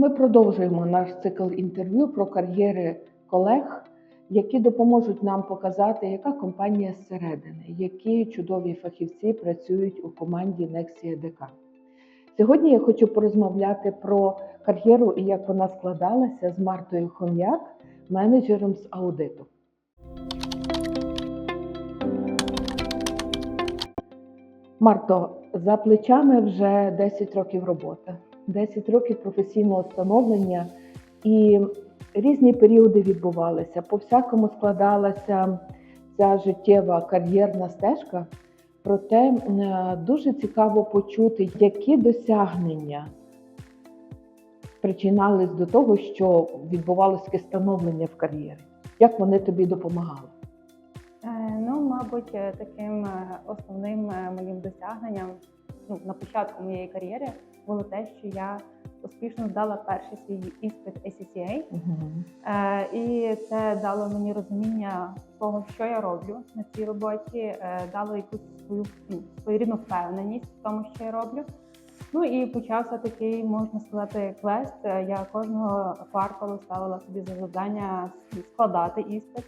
Ми продовжуємо наш цикл інтерв'ю про кар'єри колег, які допоможуть нам показати, яка компанія зсередини, які чудові фахівці працюють у команді Nexia ДК. Сьогодні я хочу порозмовляти про кар'єру і як вона складалася з Мартою Хом'як, менеджером з аудиту. Марто, за плечами вже 10 років роботи, 10 років професійного становлення і різні періоди відбувалися. По всякому складалася ця життєва кар'єрна стежка. Проте дуже цікаво почути, які досягнення спричинались до того, що відбувалося становлення в кар'єрі. Як вони тобі допомагали? Е, Ну, мабуть, е, таким е, основним моїм досягненням ну, на початку моєї кар'єри було те, що я успішно здала перший свій іспит ACCA. Е, І це дало мені розуміння того, що я роблю на цій роботі, е, дало якусь свою ну, своєрідну впевненість в тому, що я роблю. Ну і почався такий, можна сказати, квест. Е, Я кожного кварталу ставила собі за завдання складати іспит.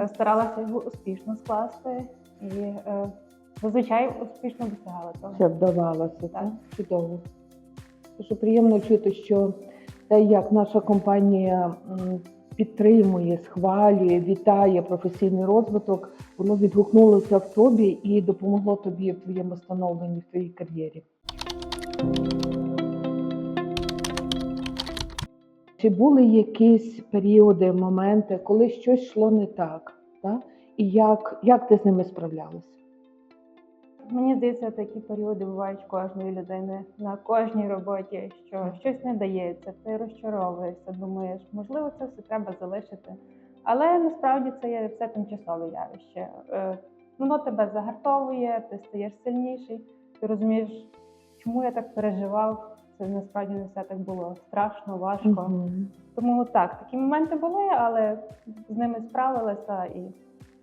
Е, старалася його успішно скласти і е, зазвичай успішно досягала цього. Це вдавалося, так? Так. Чудово. Дуже приємно чути, що те, як наша компанія підтримує, схвалює, вітає професійний розвиток, воно відгукнулося в тобі і допомогло тобі в твоєму становленні, в твоїй кар'єрі. Чи були якісь періоди, моменти, коли щось йшло не так? так? І як, як ти з ними справлялася? Мені здається, такі періоди бувають кожної людини на кожній роботі, що щось не дається, ти розчаровуєшся, думаєш, можливо, це все треба залишити. Але насправді це є все тимчасове явище. Е, Воно тебе загартовує, ти стаєш сильніший, ти розумієш, чому я так переживав. Це насправді не все так було страшно, важко. Мгм. Тому так, такі моменти були, але з ними справилася і,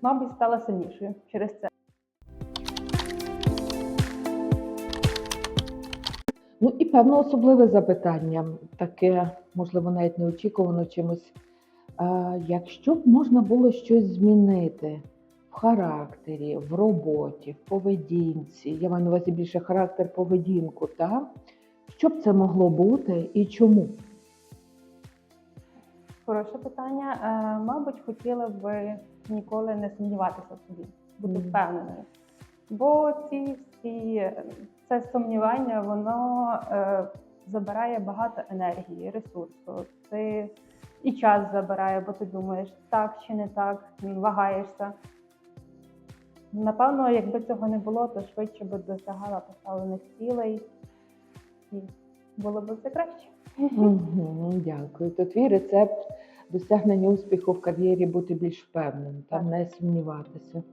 мабуть, стала сильнішою через це. Ну і певно особливе запитання, таке, можливо, навіть неочікувано чимось. А, якщо б можна було щось змінити в характері, в роботі, в поведінці, я маю на увазі більше характер поведінку, та? що б це могло бути і чому? Хороше питання. Е, мабуть, хотіла б ніколи не сумніватися в собі, бути впевненою. Бо ці всі це сумнівання, воно е, забирає багато енергії, ресурсу. Ти і час забирає, бо ти думаєш, так чи не так, вагаєшся. Напевно, якби цього не було, то швидше би досягала поставлених цілей і було б все краще. Угу, дякую. То твій рецепт досягнення успіху в кар'єрі бути більш впевненим та не сумніватися.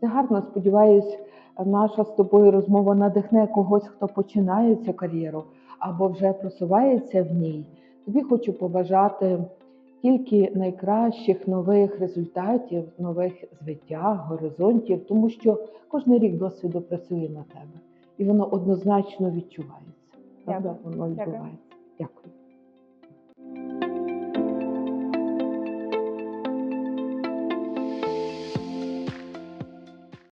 Це гарно. Сподіваюсь, наша з тобою розмова надихне когось, хто починає цю кар'єру або вже просувається в ній. Тобі хочу побажати тільки найкращих нових результатів, нових звиття, горизонтів, тому що кожен рік досвіду працює на тебе, і воно однозначно відчувається. Правда? Воно відбувається. Дякую.